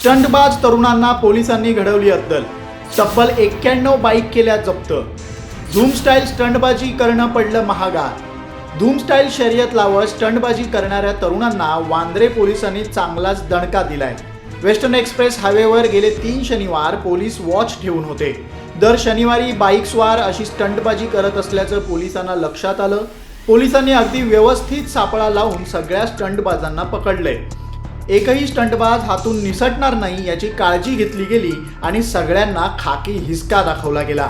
स्टंटबाज तरुणांना पोलिसांनी घडवली अद्दल. तब्बल एक्क्याण्णव बाईक केल्या जप्त. झूम स्टाईल स्टंटबाजी करणं पडलं महागात. धूम स्टाईल शर्यत लावत स्टंटबाजी करणाऱ्या तरुणांना वांद्रे पोलिसांनी चांगलाच दणका दिलाय. वेस्टर्न एक्सप्रेस हायवेवर गेले तीन शनिवार पोलीस वॉच ठेवून होते. दर शनिवारी बाईक स्वार अशी स्टंटबाजी करत असल्याचं पोलिसांना लक्षात आलं. पोलिसांनी अगदी व्यवस्थित सापळा लावून सगळ्या स्टंटबाजांना पकडले एकही स्टंटबाज हातून निसटणार नाही याची काळजी घेतली गेली आणि सगळ्यांना खाकी हिसका दाखवला गेला.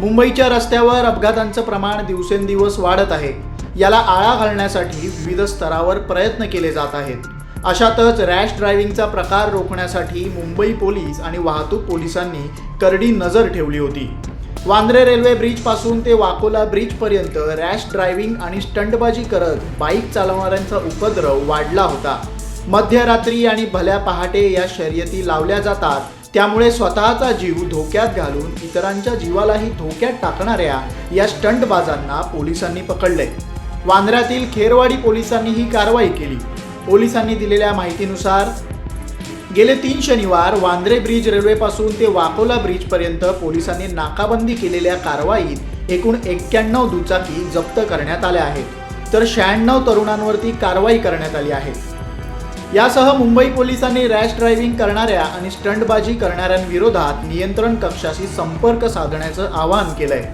मुंबईच्या रस्त्यावर अपघातांचं प्रमाण दिवसेंदिवस वाढत आहे. याला आळा घालण्यासाठी विविध स्तरावर प्रयत्न केले जात आहेत. अशातच रॅश ड्रायव्हिंगचा प्रकार रोखण्यासाठी मुंबई पोलीस आणि वाहतूक पोलिसांनी करडी नजर ठेवली होती. वांद्रे रेल्वे ब्रिजपासून ते वाकोला ब्रिजपर्यंत रॅश ड्रायव्हिंग आणि स्टंटबाजी करत बाईक चालवणाऱ्यांचा उपद्रव वाढला होता. मध्यरात्री आणि भल्या पहाटे या शर्यती लावल्या जातात. त्यामुळे स्वतःचा जीव धोक्यात घालून इतरांच्या जीवालाही धोक्यात टाकणाऱ्या या स्टंटबाजांना पोलिसांनी पकडले. वांद्र्यातील खेरवाडी पोलिसांनी ही कारवाई केली. पोलिसांनी दिलेल्या माहितीनुसार गेले तीन शनिवार वांद्रे ब्रिज रेल्वेपासून ते वाकोला ब्रिजपर्यंत पोलिसांनी नाकाबंदी केलेल्या कारवाईत एकूण एक्क्याण्णव दुचाकी जप्त करण्यात आल्या आहेत. तर शहाण्णव तरुणांवरती कारवाई करण्यात आली आहे. यासह मुंबई पोलिसांनी रॅश ड्रायव्हिंग करणाऱ्या आणि स्टंटबाजी करणाऱ्यांविरोधात नियंत्रण कक्षाशी संपर्क साधण्याचं आवाहन केलंय.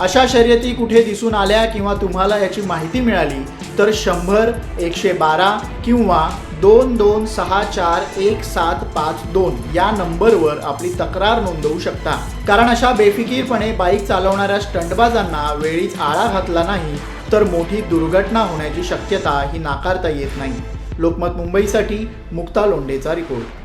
अशा शर्यती कुठे दिसून आल्या किंवा तुम्हाला याची माहिती मिळाली तर शंभर एकशे बारा किंवा दोन दोन सहा चार एक सात पाच दोन या नंबरवर आपली तक्रार नोंदवू शकता. कारण अशा बेफिकीरपणे बाईक चालवणाऱ्या स्टंटबाजांना वेळीच आळा घातला नाही तर मोठी दुर्घटना होण्याची शक्यता ही नाकारता येत नाही. लोकमत मुंबईसाठी मुक्ता लोंडेचा रिपोर्ट.